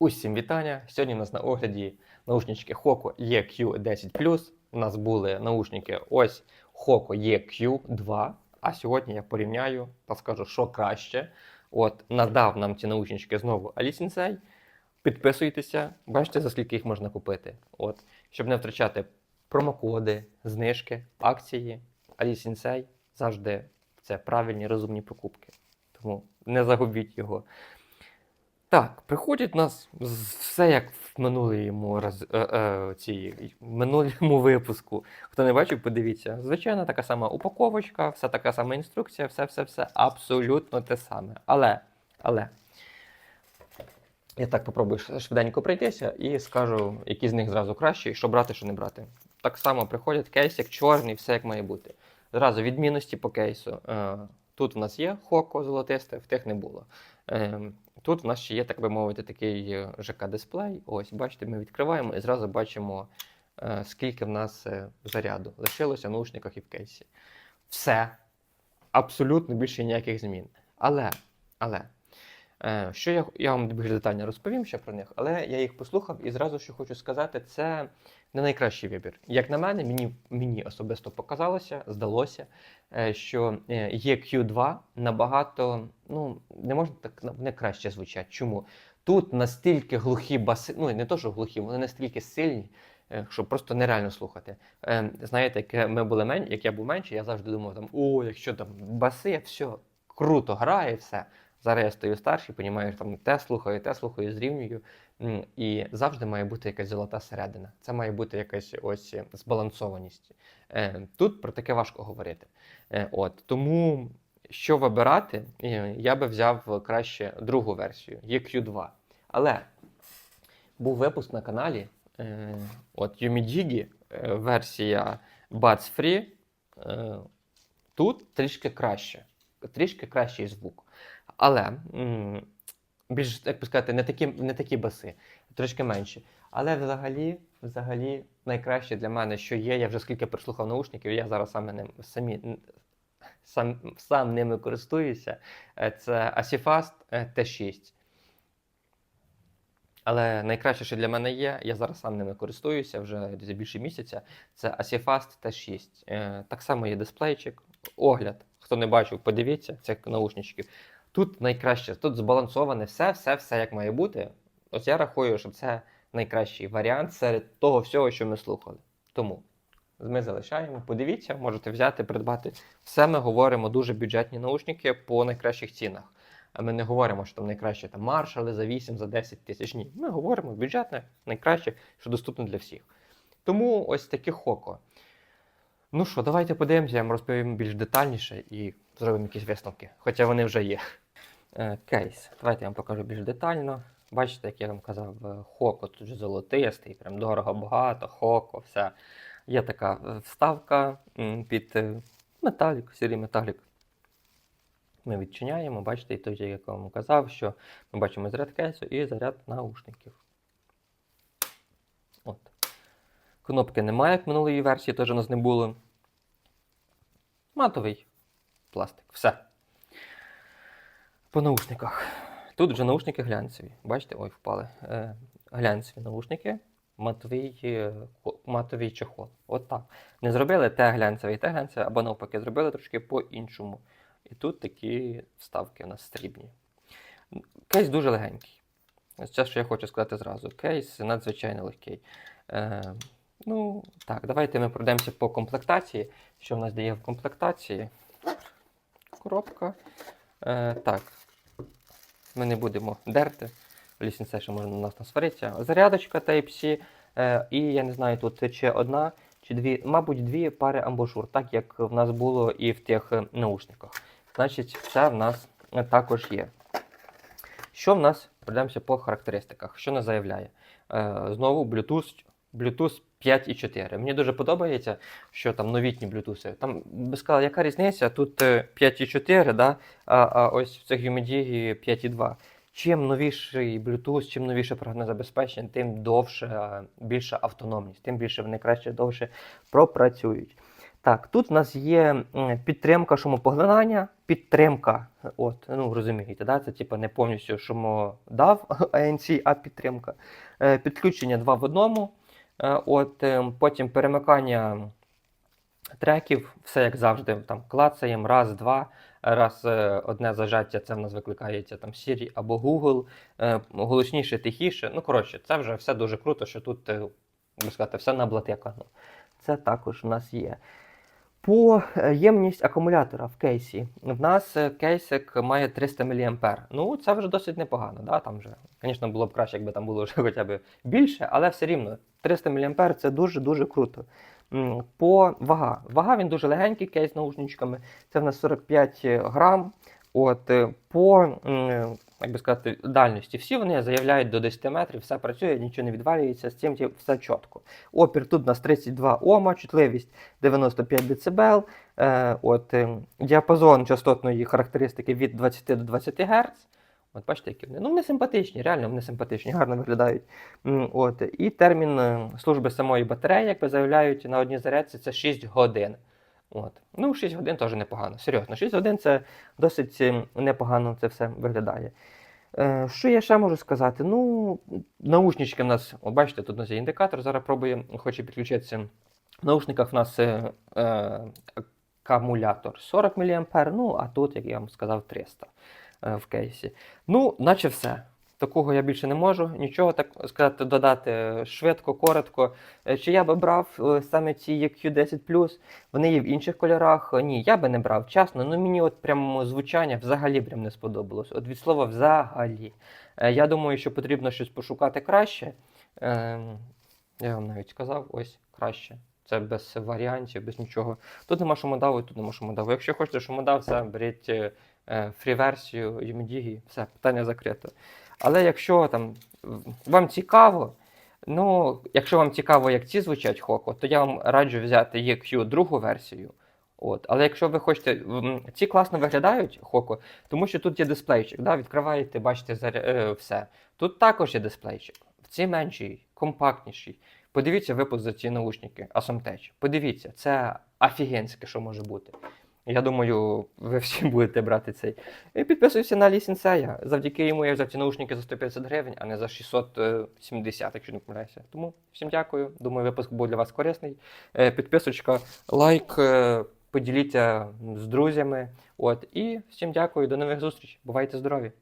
Усім вітання! Сьогодні у нас на огляді наушнички Hoco EQ10 У нас були наушники ось Hoco EQ2. А сьогодні я порівняю та скажу, що краще. От, надав нам ці наушнички знову Alice Підписуйтеся, бачите, за скільки їх можна купити. От, щоб не втрачати промокоди, знижки, акції. Alice завжди це правильні розумні покупки. Тому не загубіть його. Так, приходять нас все як в минулому, раз, е, е, ці, минулому випуску. Хто не бачив, подивіться. Звичайно, така сама упаковочка, все така сама інструкція, все, все, все абсолютно те саме. Але, але. Я так попробую швиденько пройтися і скажу, які з них зразу кращі, що брати, що не брати. Так само приходять кейс, як чорний, все як має бути. Зразу відмінності по кейсу. Е, Тут в нас є хоко золотисте, в тих не було. Тут в нас ще є, так би мовити, такий е, ЖК-дисплей. Ось, бачите, ми відкриваємо і зразу бачимо, е, скільки в нас е, заряду лишилося в наушниках і в кейсі. Все. Абсолютно більше ніяких змін. Але, але, що я, я вам більш детально розповім ще про них, але я їх послухав і зразу що хочу сказати, це не найкращий вибір. Як на мене, мені, мені особисто показалося, здалося, е, що е, EQ2 набагато, ну, не можна так не краще звучать. Чому? Тут настільки глухі баси, ну не то, що глухі, вони настільки сильні, е, що просто нереально слухати. Е, Знаєте, як ми були мен... як я був менший, я завжди думав, там, о, якщо там баси, все круто грає, все. Зараз я стою старший, понімаєш, там те слухаю, те слухаю, зрівнюю. І завжди має бути якась золота середина. Це має бути якась ось збалансованість. Е, Тут про таке важко говорити. Е, От тому, що вибирати, е, я би взяв краще другу версію EQ2. Але був випуск на каналі. От е, версія Buds Free. Тут трішки краще. Трішки кращий звук. Але більш, як би сказати, не такі, не такі баси, трошки менші. Але взагалі, взагалі, найкраще для мене, що є, я вже скільки прислухав наушників, я зараз саме ним самі сам, сам ними користуюся. е, Це Asifast е, T6. Але найкраще, що для мене є, я зараз сам ними користуюся вже десь більше місяця. Це Asifast T6. Е, Так само є дисплейчик, огляд. Хто не бачив, подивіться цих наушничків. Тут найкраще, тут збалансоване все, все, все як має бути. Ось я рахую, що це найкращий варіант серед того всього, що ми слухали. Тому ми залишаємо. Подивіться, можете взяти, придбати. Все ми говоримо дуже бюджетні наушники по найкращих цінах. А ми не говоримо, що там найкраще там маршали за 8, за 10 тисяч. Ні. Ми говоримо бюджетне, найкраще, що доступно для всіх. Тому ось такі хоко. Ну що, давайте подивимося, я вам розповім більш детальніше і зробимо якісь висновки, хоча вони вже є. Е, Кейс. Давайте я вам покажу більш детально. Бачите, як я вам казав, е, хоко тут же золотистий, прям дорого багато, хоко, все. Є така е, вставка під металік, сірий металік. Ми відчиняємо, бачите, і той, як я вам казав, що ми бачимо заряд кейсу і заряд наушників. От. Кнопки немає, як минулої версії, теж у нас не було. Матовий пластик. Все. По наушниках. Тут вже наушники глянцеві. Бачите, ой, впали. Е, глянцеві наушники, матовий, е, матовий чехол. От так. Не зробили те глянцеве і те глянцеве, або навпаки, зробили трошки по-іншому. І тут такі вставки у нас стрібні. Кейс дуже легенький. Це, що я хочу сказати зразу. Кейс надзвичайно легкий. Е, ну, так, давайте ми пройдемося по комплектації. Що в нас дає в комплектації? Коробка. Е, так. Ми не будемо дерти. Лісінце, що можна на нас насваритися. Зарядочка Type-C. Е, і я не знаю, тут чи одна, чи дві, мабуть, дві пари амбушур, так як в нас було і в тих е, наушниках. Значить, це в нас е, також є. Що в нас? Пройдемося по характеристиках. Що нас заявляє? Е, знову Bluetooth, Bluetooth 5.4. Мені дуже подобається, що там новітні Bluetooth. Там би сказали, яка різниця? Тут е, 5.4, да? а, а ось в цих Humidigi 5.2. Чим новіший Bluetooth, чим новіше програмне забезпечення, тим довше, е, більша автономність, тим більше вони краще довше пропрацюють. Так, тут у нас є підтримка шумопоглинання, підтримка. От, ну розумієте, да? це типу не повністю шумодав ANC, а підтримка. Е, підключення два в одному. Е, от, е, потім перемикання треків, все як завжди, там клацаємо, раз, два. Раз е, одне зажаття, це в нас викликається там Siri або Google, голосніше, тихіше. Ну, коротше, це вже все дуже круто, що тут, можна сказати, все наблатикано. Це також у нас є. По ємність акумулятора в кейсі. В нас кейсик має 300 мА. Ну, це вже досить непогано. Да? Там вже, звісно, було б краще, якби там було вже хоча б більше, але все рівно 300 мА це дуже-дуже круто. По вага. Вага він дуже легенький кейс з наушничками. Це в нас 45 грам. От, е, по як би сказати, дальності. Всі вони заявляють до 10 метрів, все працює, нічого не відвалюється, з цим все чітко. Опір тут у нас 32 Ома, чутливість 95 дБ, е, от, е, діапазон частотної характеристики від 20 до 20 Гц. От бачите, які вони. Ну, вони симпатичні, реально вони симпатичні, гарно виглядають. От, і термін е, служби самої батареї, як би заявляють на одній зарядці, це 6 годин. От. Ну, 6 годин теж непогано. Серйозно, 6 годин це досить е, непогано це все виглядає. Е, що я ще можу сказати? Ну, наушнички в нас, о, бачите, тут у нас є індикатор. Зараз пробує, хоче підключитися. В наушниках в нас е, е, акумулятор 40 мА, ну, а тут, як я вам сказав, 300 е, в кейсі. Ну, наче все. Такого я більше не можу. Нічого так сказати, додати е, швидко, коротко. Е, Чи я би брав е, саме ці EQ10 вони є в інших кольорах. Е, Ні, я би не брав. Чесно, ну мені от прямо звучання взагалі прям не сподобалось. От від слова взагалі. Е, Я думаю, що потрібно щось пошукати краще. Е, Я вам навіть сказав, ось краще. Це без варіантів, без нічого. Тут нема шумодаву, тут нема шумодаву. Якщо хочете шумодав, все, беріть е, е, фрі-версію Юмідігі, все, питання закрито. Але якщо там вам цікаво, ну, якщо вам цікаво, як ці звучать Хоко, то я вам раджу взяти EQ другу версію. От. Але якщо ви хочете, ці класно виглядають Хоко, тому що тут є дисплейчик. Да? Відкриваєте, бачите заря... е, все. Тут також є дисплейчик. В цій менший, компактніший. Подивіться випуск за ці наушники Asomtech. Подивіться, це офігенське, що може бути. Я думаю, ви всі будете брати цей. І підписуйся на лісінцея. Завдяки йому я взяв ці наушники за 150 гривень, а не за 670, якщо не помиляюся. Тому всім дякую. Думаю, випуск був для вас корисний. Е, Підписочка, лайк, е, поділіться з друзями. От, і всім дякую, до нових зустрічей. Бувайте здорові!